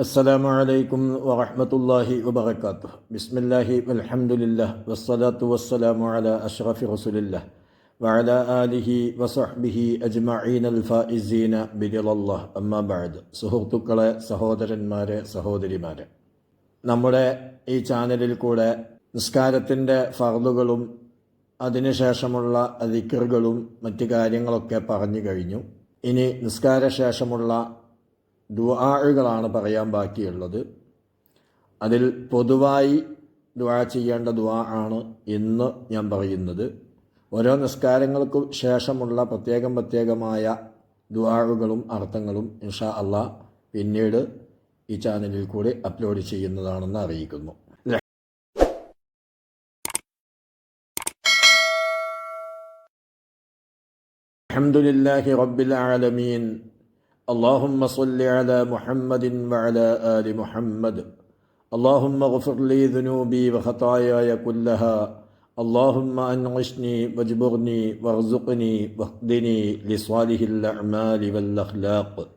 السلام عليكم ورحمة الله وبركاته بسم الله والحمد لله والصلاة والسلام على أشرف رسول الله وعلى آله وصحبه أجمعين الفائزين برضا الله أما بعد സുഹൃത്തുക്കളെ സഹോദരന്മാരെ സഹോദരിമാരെ നമ്മുടെ ഈ ചാനലിൽ കൂടെ നിസ്കാരത്തിൻ്റെ ഫർദുകളും അതിനുശേഷമുള്ള ദിക്കറുകളും മറ്റു കാര്യങ്ങളൊക്കെ പറഞ്ഞു കഴിഞ്ഞു ഇനി നിസ്കാരശേഷമുള്ള ദുവാഴുകളാണ് പറയാൻ ബാക്കിയുള്ളത്. അതിൽ പൊതുവായി ദുആ ചെയ്യേണ്ട ദുആ ആണ് ഇന്ന് ഞാൻ പറയുന്നത്. ഓരോ നിസ്കാരങ്ങൾക്കും ശേഷമുള്ള പ്രത്യേകം പ്രത്യേകമായ ദുആകളും അർത്ഥങ്ങളും ഇൻഷാ അല്ല പിന്നീട് ഈ ചാനലിൽ കൂടി അപ്ലോഡ് ചെയ്യുന്നതാണെന്ന് അറിയിക്കുന്നു. അലഹമുല്ലാഹി റബ്ബിൽ ആലമീൻ. اللهم صل على محمد وعلى آل محمد اللهم اغفر لي ذنوبي وخطاياي كلها اللهم أنعشني واجبرني وارزقني واهدني لصالح الأعمال والأخلاق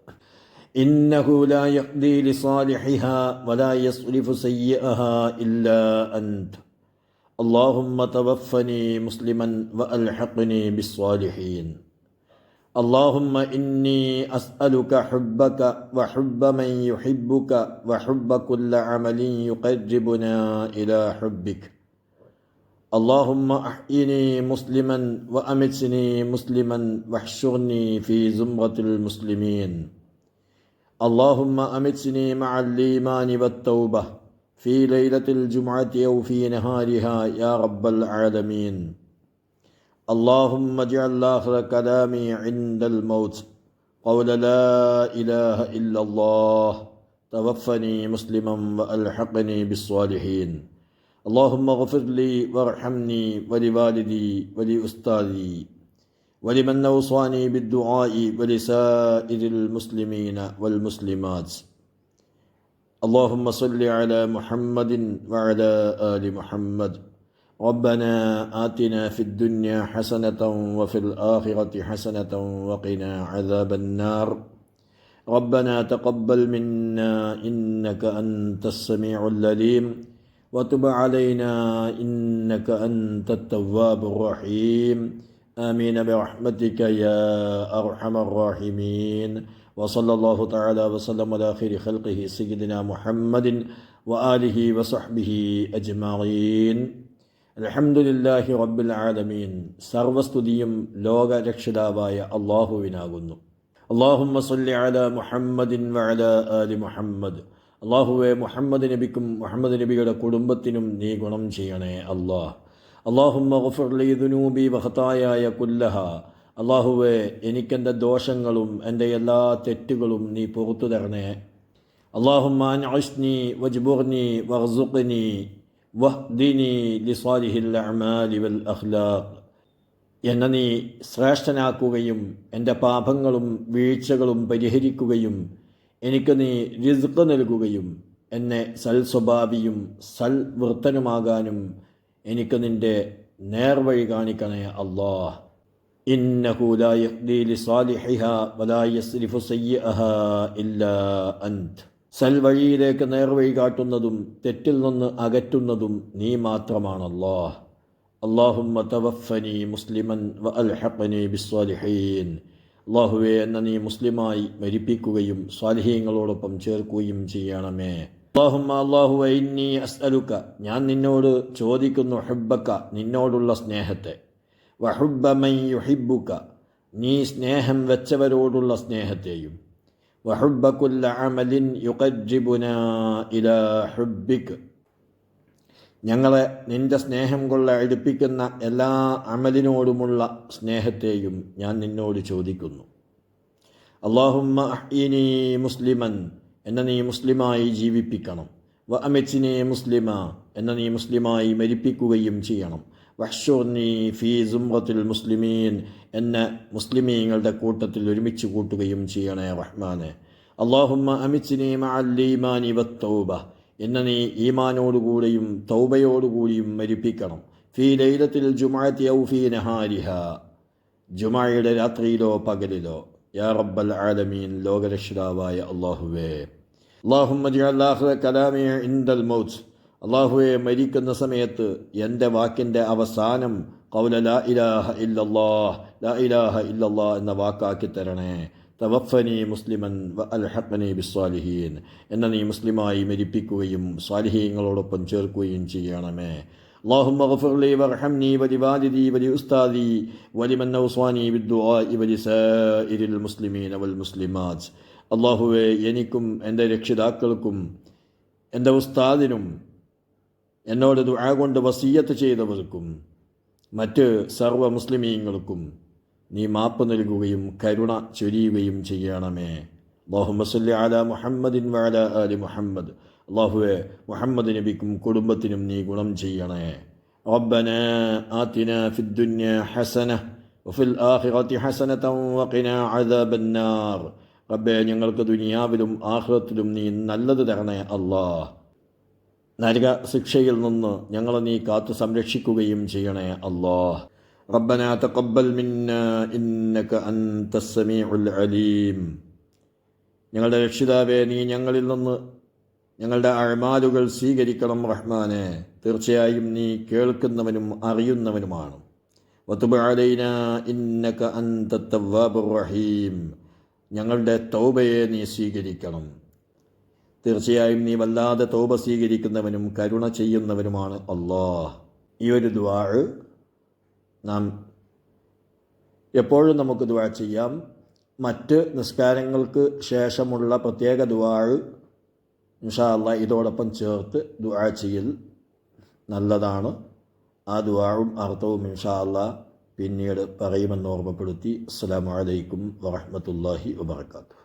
إنه لا يهدي لصالحها ولا يصرف سيئها إلا أنت اللهم توفني مسلما وألحقني بالصالحين اللهم إني أسألك حبك وحب من يحبك وحب كل عمل يقربنا إلى حبك. اللهم أحيني مسلما وأمتني مسلما واحشرني في زمرة المسلمين. اللهم أمتني مع الإيمان والتوبة في ليلة الجمعة أو في نهارها يا رب العالمين. اللهم اجعل آخر كلامي عند الموت. قول لا إله إلا الله. توفني مسلما وألحقني بالصالحين. اللهم اغفر لي وارحمني ولوالدي ولأستاذي ولمن أوصاني بالدعاء ولسائر المسلمين والمسلمات. اللهم صل على محمد وعلى آل محمد. ربنا آتنا في الدنيا حسنة وفي الآخرة حسنة وقنا عذاب النار. ربنا تقبل منا إنك أنت السميع العليم. وتب علينا إنك أنت التواب الرحيم. آمين برحمتك يا أرحم الراحمين. وصلى الله تعالى وسلم على خير خلقه سيدنا محمد وآله وصحبه أجمعين. അലഹമുല്ലാഹി റബ്ബിൽ ആലമീൻ. സർവസ്തുതിയും ലോകരക്ഷിതാവായ അള്ളാഹുവിനാകുന്നു. അള്ളാഹുമ്മ സല്ലി അല മുഹമ്മദിൻ വഅല ആലി മുഹമ്മദ്. അള്ളാഹുവെ മുഹമ്മദ് നബിക്കും മുഹമ്മദ് നബിയുടെ കുടുംബത്തിനും നീ ഗുണം ചെയ്യണേ അള്ളാഹ്. അള്ളാഹുമ്മ ഗഫുർലി ദുനൂബി വഹത്തായ കുല്ലഹ. അള്ളാഹുവെ എനിക്കെന്റെ ദോഷങ്ങളും എന്റെ എല്ലാ തെറ്റുകളും നീ പുറത്തു തരണേ. അള്ളാഹുമ്മ അൻഅഷ്നി വജ്ബുർനി വർസുഖ്നി. വഹ്ദിനി ലിസാലിഹിൽ അമാലി വൽ അഖ്ലാഖ് എന്നെ നീ ശ്രേഷ്ഠനാക്കുകയും എന്റെ പാപങ്ങളും വീഴ്ചകളും പരിഹരിക്കുകയും എനിക്ക് നീ റിസ്ക് നൽകുകയും എന്നെ സൽ സ്വഭാവിയും സൽ വൃത്തനുമാകാനും എനിക്ക് നിന്റെ നേർവഴി കാണിക്കണേ അള്ളാഹ്. ഇന്നഹു ലാ യഹ്ദി ലിസാലിഹിഹ വലാ യസ്രിഫു സയ്യിഅഹ ഇല്ലാ അൻത്. സൽവഴിയിലേക്ക് നേർവഴി കാട്ടുന്നതും തെറ്റിൽ നിന്ന് അകറ്റുന്നതും നീ മാത്രമാണല്ലോ അള്ളാഹുമ്മ തവഫനി മുസ്ലിമൻ വ അൽഹഖനി ബിസ്വാലിഹീൻ. അള്ളാഹുവെ എന്ന നീ മുസ്ലിമായി മരിപ്പിക്കുകയും സ്വാലിഹീങ്ങളോടൊപ്പം ചേർക്കുകയും ചെയ്യണമേ. അള്ളാഹുമ്മ അള്ളാഹു ഇന്നി അസ്അലുക്ക ഞാൻ നിന്നോട് ചോദിക്കുന്നു ഹുബ്ബക്ക നിന്നോടുള്ള സ്നേഹത്തെ. വഹുബ്ബമൈ യുഹിബ്ബുക്ക നീ സ്നേഹം വെച്ചവരോടുള്ള സ്നേഹത്തെയും. وحب كل عمل يقربنا إلى حبك ഞങ്ങളെ നിന്റെ സ്നേഹം കൊള്ള അടുപ്പിക്കുന്ന എല്ലാ അമലിനോടുമുള്ള സ്നേഹത്തെയും ഞാൻ നിന്നോട് ചോദിക്കുന്നു അള്ളാഹുമ്മ അഹ്യിനി മുസ്ലിമൻ എന്നെ നീ മുസ്ലിമായി ജീവിപ്പിക്കണം വ അമിച്ചിനെ മുസ്ലിമ എന്നെ നീ മുസ്ലിമായി മരിപ്പിക്കുകയും ചെയ്യണം വഹ്ഷുർനി ഫീ സുംറത്തുൽ മുസ്ലിമീൻ എന്നെ മുസ്ലിമീങ്ങളുടെ കൂട്ടത്തിൽ ഒരുമിച്ച് കൂട്ടുകയും ചെയ്യണേ റഹ്മാനെ. അള്ളാഹുമ്മ അമിച്ചിനി മഅല്ലീമാനി വത്തൗബ. എന്നെ നീ ഈമാനോടുകൂടിയും തൗബയോടുകൂടിയും മരിപ്പിക്കണം. ഫീ ലൈലത്തിൽ ജുമാഅത്തി ഔ ഫീ നഹാരിഹ. ജുമായുടെ രാത്രിയിലോ പകലിലോ. യാ റബ്ബൽ ആലമീൻ ലോകരക്ഷിതാവായ അള്ളാഹുവേ അള്ളാഹുമ്മ ജിഅല്ലാഹു കലാമി ഇൻദൽ മൗത്ത്. അള്ളാഹുവെ മരിക്കുന്ന സമയത്ത് എൻ്റെ വാക്കിൻ്റെ അവസാനം കൗല ലാ ഇലാഹ ഇല്ലല്ലാഹ് ലാ ഇലാഹ ഇല്ലല്ലാ എന്ന വാക്കാക്കി തരണേ തവഫനി മുസ്ലിമൻ വ അൽഹഖനി ബിസ്സാലിഹീൻ എന്നെ നീ മുസ്ലിമായി മരിപ്പിക്കുകയും സ്വാലിഹീങ്ങളോടൊപ്പം ചേർക്കുകയും ചെയ്യണമേ اللهم اغفر لي وارحمني ولوالدي ولأستاذي ولمن أوصاني بالدعاء ولسائر المسلمين والمسلمات അള്ളാഹുവെ എനിക്കും എൻ്റെ രക്ഷിതാക്കൾക്കും എൻ്റെ ഉസ്താദിനും എന്നോട് ദുആ കൊണ്ട് വസീയത്ത് ചെയ്തവർക്കും മറ്റ് സർവ്വ മുസ്ലിമീങ്ങൾക്കും നീ മാപ്പ് നൽകുകയും കരുണ ചൊരിയുകയും ചെയ്യണമേ അള്ളാഹു സല്ലി അല മുഹമ്മദിൻ വഅല ആലി മുഹമ്മദ് അള്ളാഹുവെ മുഹമ്മദ് നബിക്കും കുടുംബത്തിനും നീ ഗുണം ചെയ്യണേ ربنا آتنا في الدنيا حسنة وفي الآخرة حسنة وقنا عذاب النار റബ്ബെ ഞങ്ങൾക്ക് ദുനിയാവിലും ആഹ്റത്തിലും നീ നല്ലത് തരണേ അല്ലാഹ് നരക ശിക്ഷയിൽ നിന്ന് ഞങ്ങളെ നീ കാത്തു സംരക്ഷിക്കുകയും ചെയ്യണേ അല്ലാഹ് ربنا تقبل منا إنك أنت السميع العليم ഞങ്ങളുടെ രക്ഷിതാവേ നീ ഞങ്ങളിൽ നിന്ന് ഞങ്ങളുടെ അഴമാലുകൾ സ്വീകരിക്കണം റഹ്മാനെ തീർച്ചയായും നീ കേൾക്കുന്നവനും അറിയുന്നവനുമാണ് വത്തുബ് അലൈന ഇന്നക അന്ത തവ്വാബുർ റഹീം ഞങ്ങളുടെ തൗബയെ നീ സ്വീകരിക്കണം തീർച്ചയായും നീ വല്ലാതെ തോപ സ്വീകരിക്കുന്നവനും കരുണ ചെയ്യുന്നവനുമാണ് അള്ളാഹ് ഈ ഒരു ദ്വാഴ് നാം എപ്പോഴും നമുക്ക് ദ്വാ ചെയ്യാം. മറ്റ് നിസ്കാരങ്ങൾക്ക് ശേഷമുള്ള പ്രത്യേക ദ്വാഴ് ഇൻഷാ അല്ല ഇതോടൊപ്പം ചേർത്ത് ദ്വാ ചെയ്യൽ നല്ലതാണ്. ആ ദ്വാഴും അർത്ഥവും ഇൻഷാ അല്ല പിന്നീട് പറയുമെന്ന് ഓർമ്മപ്പെടുത്തി. അസ്സാം വലൈക്കും വാഹമത്തല്ലാഹി വബർക്കാത്തു